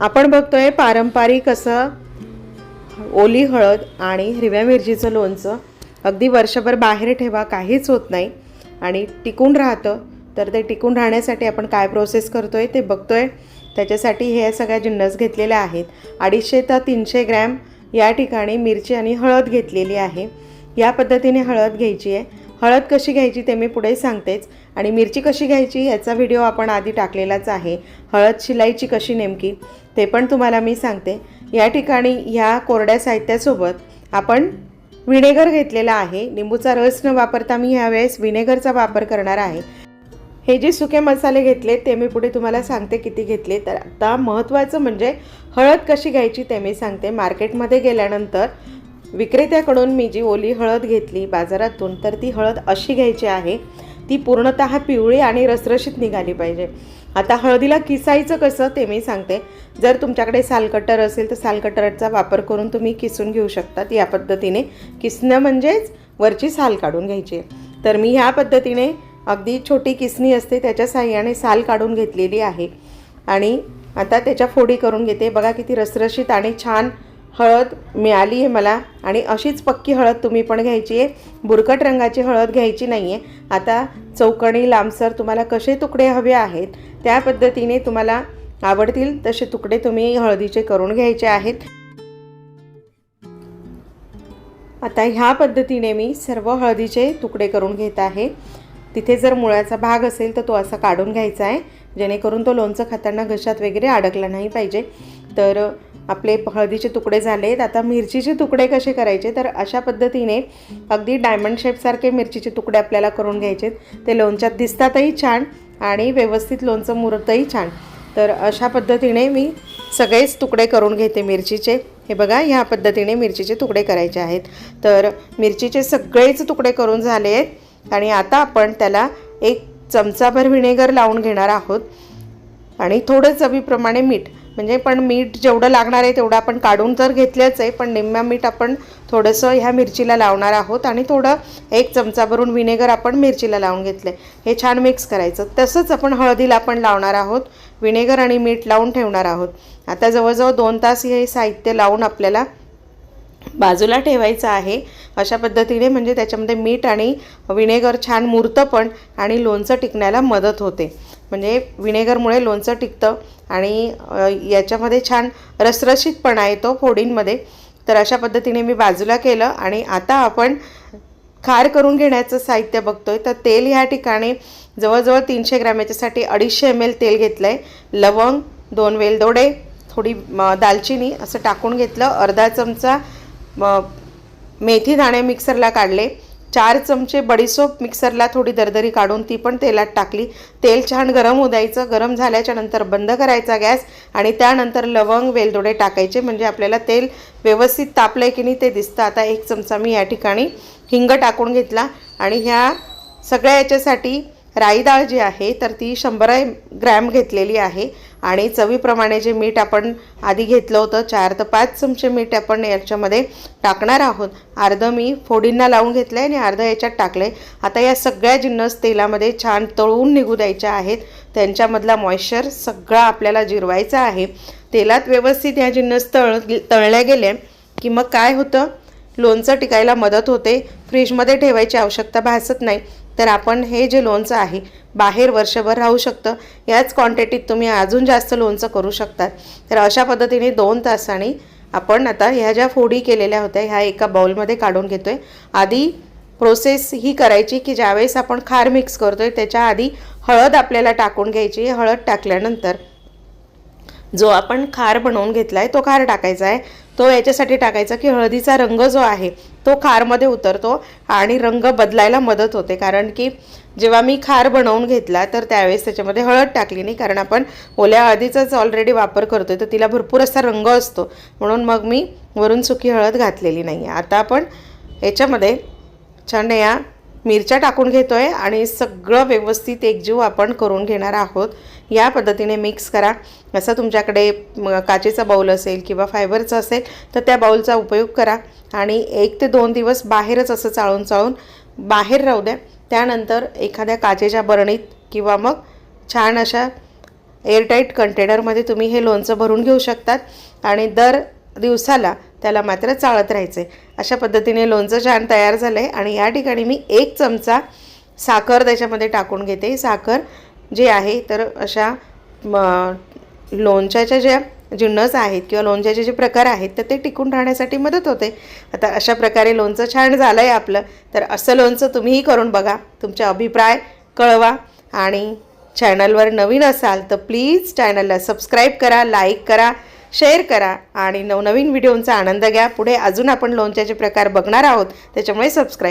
आपण बघतोय पारंपरिक असं ओली हळद आणि हिरव्या मिरचीचं लोणचं अगदी वर्षभर बाहेर ठेवा काहीच होत नाही. आणि टिकून राहतं. तर ते टिकून राहण्यासाठी आपण काय प्रोसेस करतोय ते बघतोय. त्याच्यासाठी हे सगळ्या जिन्नस घेतलेल्या आहेत. अडीचशे ते तीनशे ग्रॅम या ठिकाणी मिरची आणि हळद घेतलेली आहे. या पद्धतीने हळद घ्यायची आहे. हळद कशी घ्यायची ते मी पुढे सांगतेच. आणि मिरची कशी घ्यायची याचा व्हिडिओ आपण आधी टाकलेलाच आहे. हळद शिलाईची कशी नेमकी ते पण तुम्हाला मी सांगते. या ठिकाणी ह्या कोरड्या साहित्यासोबत आपण व्हिनेगर घेतलेला आहे. लिंबूचा रस न वापरता मी ह्यावेळेस विनेगरचा वापर करणार आहे. हे जे सुके मसाले घेतले ते मी पुढे तुम्हाला सांगते किती घेतले. तर आता महत्त्वाचं म्हणजे हळद कशी घ्यायची ते मी सांगते. मार्केटमध्ये गेल्यानंतर विक्रेत्याकडून मी जी ओली हळद घेतली बाजारातून तर ती हळद अशी घ्यायची आहे ती पूर्णतः पिवळी आणि रसरशीत निघाली पाहिजे. आता हळदीला किसायचं कसं ते मी सांगते. जर तुमच्याकडे सालकटर असेल तर सालकटरचा वापर करून तुम्ही किसून घेऊ शकतात या पद्धतीने किसणं म्हणजेच वरची साल काढून घ्यायची आहे. तर मी ह्या पद्धतीने अगदी छोटी किसणी असते त्याच्या साह्याने साल काढून घेतलेली आहे. आणि आता त्याच्या फोडी करून घेते. बघा किती रसरशीत आणि छान हळद मिळाली आहे मला आणि अशीच पक्की हळद तुम्ही पण घ्यायची आहे. बुरकट रंगाची हळद घ्यायची नाही आहे आता चौकणी लांबसर तुम्हाला कसे तुकडे हवे आहेत त्या पद्धतीने तुम्हाला आवडतील तसे तुकडे तुम्ही हळदीचे करून घ्यायचे आहेत. आता ह्या पद्धतीने मी सर्व हळदीचे तुकडे करून घेत आहे. तिथे जर मुळाचा भाग असेल तर तो असा काढून घ्यायचा आहे जेणेकरून तो लोणचं खाताना घशात वगैरे अडकला नाही पाहिजे. तर आपले हळदीचे तुकडे झालेत. आता मिरचीचे तुकडे कसे करायचे? तर अशा पद्धतीने अगदी डायमंड शेपसारखे मिरचीचे तुकडे आपल्याला करून घ्यायचे ते लोणच्यात दिसतातही छान आणि व्यवस्थित लोणचं मुरतही छान. तर अशा पद्धतीने मी सगळेच तुकडे करून घेते मिरचीचे. हे बघा ह्या पद्धतीने मिरचीचे तुकडे करायचे आहेत. तर मिरचीचे सगळेच तुकडे करून झाले आहेत. आणि आता आपण त्याला एक चमचाभर व्हिनेगर लावून घेणार आहोत. आणि थोडं चवीप्रमाणे मीठ. म्हणजे पण मीठ जेवढं लागणार आहे तेवढं आपण काढून तर घेतलंच आहे पण निम्म्या मीठ आपण थोडंसं ह्या मिरचीला लावणार आहोत आणि थोडं एक चमचा भरून विनेगर आपण मिरचीला लावून घेतलं हे छान मिक्स करायचं. तसंच आपण हळदीला आपण लावणार आहोत. विनेगर आणि मीठ लावून ठेवणार आहोत. आता जवळजवळ दोन तास हे साहित्य लावून आपल्याला बाजूला ठेवायचं आहे. अशा पद्धतीने म्हणजे त्याच्यामध्ये मीठ आणि विनेगर छान मुरतं पण आणि लोणचं टिकण्याला मदत होते. म्हणजे विनेगरमुळे लोणचं टिकतं आणि याच्यामध्ये छान रसरशीतपणा येतो फोडींमध्ये. तर अशा पद्धतीने मी बाजूला केलं आणि आता आपण खार करून घेण्याचं साहित्य बघतोय. तर तेल ह्या ठिकाणी जवळजवळ तीनशे ग्रॅम याच्यासाठी अडीचशे एम एल तेल घेतलं आहे लवंग दोन वेलदोडे थोडी दालचिनी असं टाकून घेतलं. अर्धा चमचा मग मेथी दाणे मिक्सरला काढले. चार चमचे बडीसोप मिक्सरला थोडी दरदरी काढून ती पण तेलात टाकली. तेल छान गरम होऊ द्यायचं. गरम झाल्याच्यानंतर बंद करायचा गॅस आणि त्यानंतर लवंग वेलदोडे टाकायचे. म्हणजे आपल्याला तेल व्यवस्थित तापलं आहे की नाही ते दिसतं. आता एक चमचा मी या ठिकाणी हिंग टाकून घेतला. आणि ह्या सगळ्या याच्यासाठी राई डाळ जी आहे तर ती शंभर ग्रॅम घेतलेली आहे. आणि चवीप्रमाणे जे मीठ आपण आधी घेतलं होतं चार तर पाच चमचे मीठ आपण याच्यामध्ये टाकणार आहोत. अर्धं मी फोडींना लावून घेतलं आहे आणि अर्धं याच्यात टाकलं आहे आता या सगळ्या जिन्नस तेलामध्ये छान तळून निघू द्यायच्या आहेत. त्यांच्यामधला मॉइश्चर सगळा आपल्याला जिरवायचा आहे. तेलात व्यवस्थित ह्या जिन्नस तळ तळल्या गेल्या की मग काय होतं? लोणचं टिकायला मदत होते. फ्रीजमध्ये ठेवायची आवश्यकता भासत नाही. तर आपण हे जे लोणचं आहे बाहेर वर्षभर राहू शकतं. याच क्वांटिटीत तुम्ही अजून जास्त लोणचं करू शकतात. तर अशा पद्धतीने दोन तासाने आपण आता ह्या ज्या फोडी केलेल्या होत्या ह्या एका बाउलमध्ये काढून घेतोय. आधी प्रोसेस ही करायची की ज्यावेळेस आपण खार मिक्स करतोय त्याच्या आधी हळद आपल्याला टाकून घ्यायची. हळद टाकल्यानंतर जो आपण खार बनवून घेतला आहे तो खार टाकायचा आहे. तो याच्यासाठी टाकायचा की हळदीचा रंग जो आहे तो खारमध्ये उतरतो आणि रंग बदलायला मदत होते. कारण की जेव्हा मी खार बनवून घेतला तर त्यावेळेस त्याच्यामध्ये हळद टाकली नाही. कारण आपण ओल्या हळदीचाच ऑलरेडी वापर करतोय तर तिला भरपूर असा रंग असतो. म्हणून मग मी वरून सुकी हळद घातलेली नाही आहे आता आपण याच्यामध्ये छान या मिरच्या टाकून घेतो आहे आणि सगळं व्यवस्थित एकजीव आपण करून घेणार आहोत. या पद्धतीने मिक्स करा. असं तुमच्याकडे काचेचा बाऊल असेल किंवा फायबरचा असेल तर त्या बाऊलचा उपयोग करा. आणि एक ते दोन दिवस बाहेरच असं चाळून चाळून बाहेर राहू द्या. त्यानंतर एखाद्या काचेच्या बरणीत किंवा मग छान अशा एअरटाईट कंटेनरमध्ये तुम्ही हे लोणचं भरून घेऊ शकतात. आणि दर दिवसाला त्याला मात्र चाळत राहायचे अशा पद्धतीने लोणचं छान तयार झालं आहे आणि या ठिकाणी मी एक चमचा साखर त्याच्यामध्ये टाकून घेते. साखर जे आहे तर अशा लोणच्याच्या ज्या जिन्नस आहेत किंवा लोणच्याचे जे प्रकार आहेत तर ते टिकून राहण्यासाठी मदत होते. आता अशा प्रकारे लोणचं छान झालं आहे आपलं तर असं लोणचं तुम्हीही करून बघा. तुमचे अभिप्राय कळवा आणि चॅनलवर नवीन असाल तर प्लीज चॅनलला सबस्क्राईब करा लाईक करा शेअर करा आणि नवनवीन व्हिडिओंचा आनंद घ्या. पुढे अजून आपण लोणच्याचे प्रकार बघणार आहोत. त्याच्यामुळे सबस्क्राईब